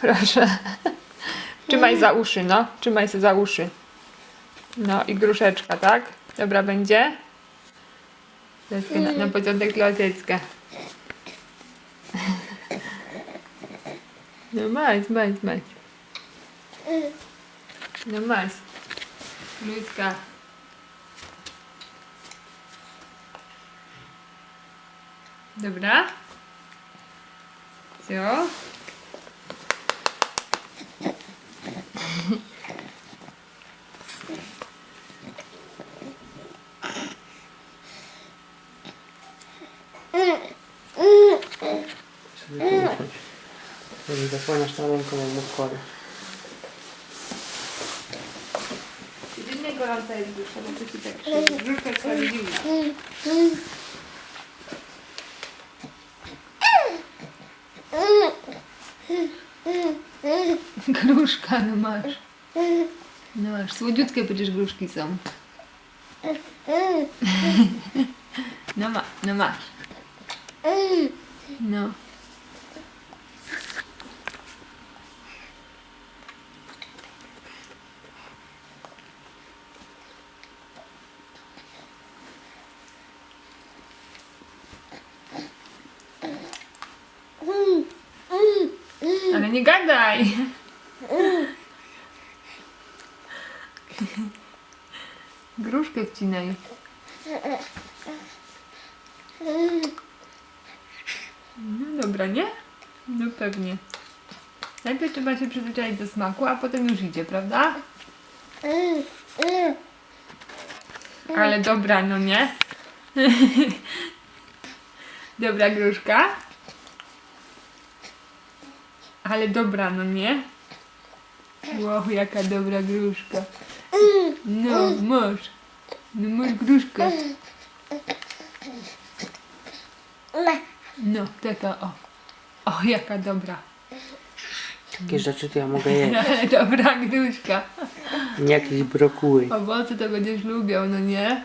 Proszę. Trzymaj za uszy, no. Trzymaj się za uszy. No i gruszeczka, tak? Dobra będzie? Na, na początek dla. No masz, masz, masz. No masz. Ludzka. Dobra. Co? Sobie tu usiądź. Jeżeli zasłaniasz na ręką, jak mu wkłada. Nie gorąca jest dusza, bo to ci tak krzywi. Brzuszka jest tak zimna. Gruszka, no masz. No masz, słodziutkie przecież gruszki są. No ma, no masz. No. Ale nie gadaj. Gruszkę wcinaj. No dobra, nie? No pewnie. Najpierw trzeba się przyzwyczaić do smaku, a potem już idzie, prawda? Ale dobra, no nie? dobra gruszka. Ale dobra, no nie? Wow, jaka dobra gruszka. No, masz. No masz gruszkę. No, taka o. O, jaka dobra. Takie rzeczy to ja mogę jeść. Ale dobra gruszka. Nie jakieś brokuły. Owoce to będziesz lubiał, no nie?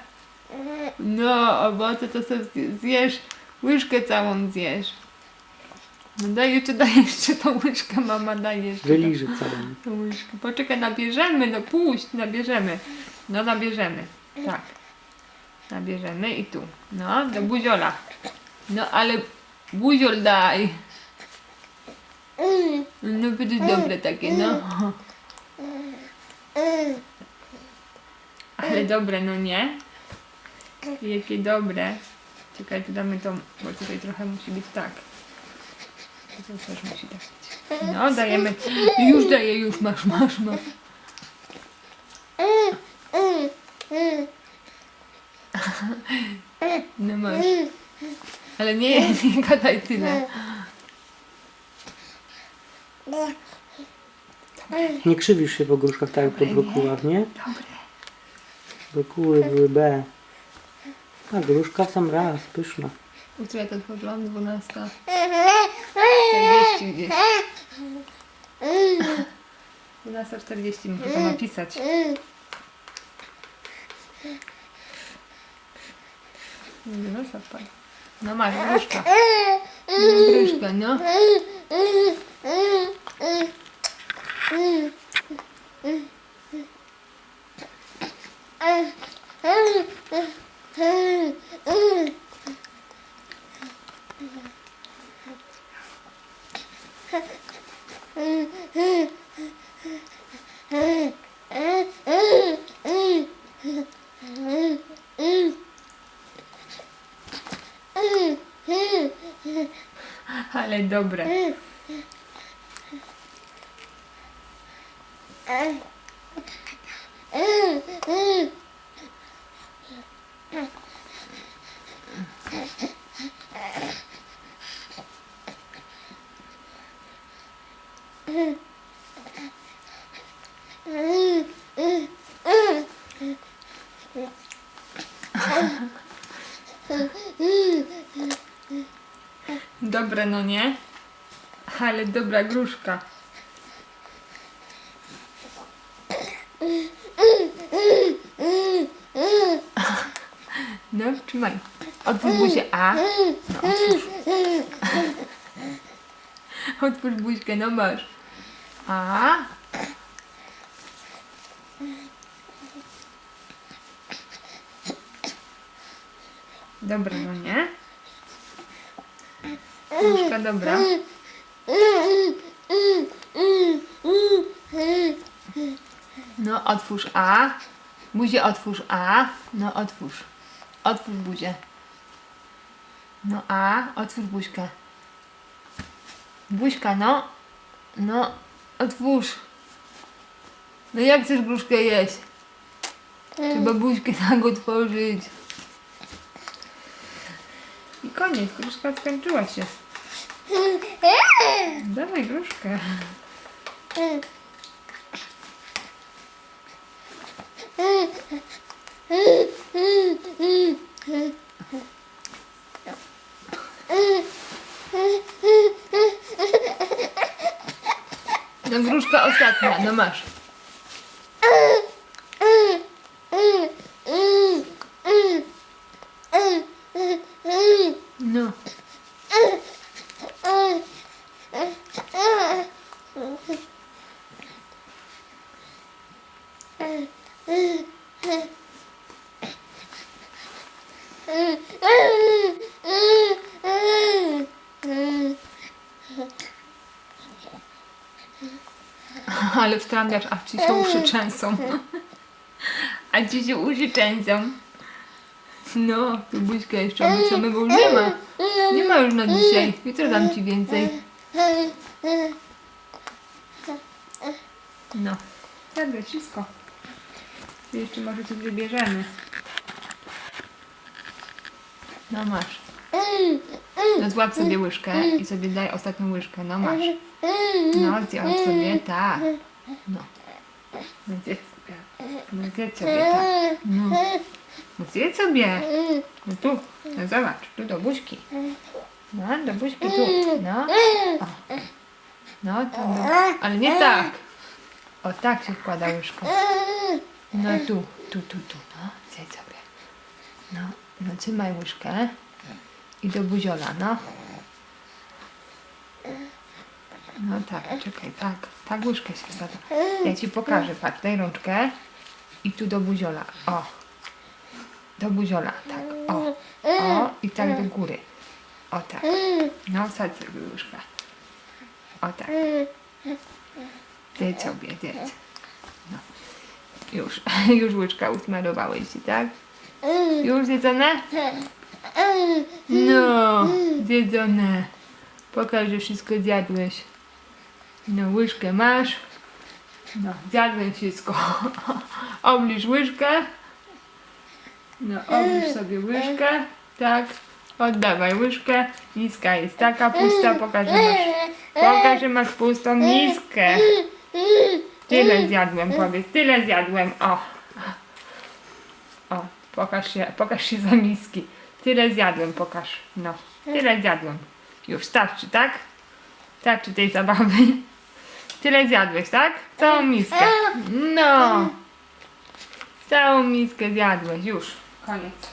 No, owoce to sobie zje- zjesz, łyżkę całą zjesz. No daj jeszcze, daj jeszcze tą łyżkę, mama daj jeszcze. tą- Wyliży całą. tą łyżkę. Poczekaj, nabierzemy, no puść, nabierzemy. No nabierzemy, tak. Nabierzemy i tu. No, do buziola. No ale buziol daj. No będzie dobre takie, no. Ale dobre, no nie? Jakie dobre. Czekaj, tu damy tą, bo tutaj trochę musi być tak. Też musi. No, dajemy. Już daję, już masz, masz, masz. No masz. Ale nie, nie gadaj tyle. Nie krzywisz się po gruszkach tak jak po brokułach, nie? Dobre. Brokuły były B. A gruszka w sam raz, pyszna. Która to otworzyłam? 12. 40 gdzieś. 12.40 muszę to napisać. Nie, No zapal. No masz, gruszka. No, gruszka, no. Ale dobre. Dobre, no nie? Ale dobra gruszka. No, trzymaj. Otwórz buzię. A. No, otwórz. Otwórz buźkę, no masz. A. Dobra, no nie? Gruszka dobra. No, otwórz A. Buzię otwórz A. No, otwórz. Otwórz buzię. No, A. Otwórz buźkę. Buźka, no. No, otwórz. No jak chcesz gruszkę jeść? Trzeba buźkę tak otworzyć. I koniec, gruszka skończyła się. Dawaj gruszkę. No gruszka ostatnia, no masz. Ale wtrądasz, a ci się uszy trzęsą. A ci się uszy trzęsą. No, tu buźka jeszcze od samego już nie ma. Nie ma już na dzisiaj. Jutro dam ci więcej. No. Dobra, wszystko. Jeszcze może coś wybierzemy. No masz. No złap sobie łyżkę i sobie daj ostatnią łyżkę. No masz. No zjadł sobie, tak. No. No zjedz sobie. No zjedz sobie, tak. No. No zjedz sobie. No tu, no zobacz, tu do buźki. No, do buźki tu. No. O. No, tam do... Ale nie tak. O, tak się wkłada łyżkę. No tu, tu, tu, tu. No, zjedz sobie. No, no trzymaj łyżkę. I do buziola, no. No tak, czekaj, tak. Tak łyżkę się wsadza. Ja ci pokażę, patrz, daj rączkę. I tu do buziola. O. Do buziola, tak. O. O. I tak do góry. O tak. No, wsadź sobie łyżkę. O tak. Zjedz sobie, zjedz. No. Już, już łyżka usmarowałeś tak? Już zjedzone? No, zjedzone. Pokaż, że wszystko zjadłeś. No, łyżkę masz. No, zjadłeś wszystko. Obliż łyżkę. No, obliż sobie łyżkę. Tak. Oddawaj łyżkę. Miska jest taka pusta. Pokaż, że masz, pokaż, że masz pustą miskę. Tyle zjadłem, powiedz. Tyle zjadłem. O. O, pokaż się, pokaż się za miski. Tyle zjadłem, pokaż. No, tyle zjadłem. Już starczy, tak? Starczy tej zabawy. Tyle zjadłeś, tak? Całą miskę. No. Całą miskę zjadłeś, już. Koniec.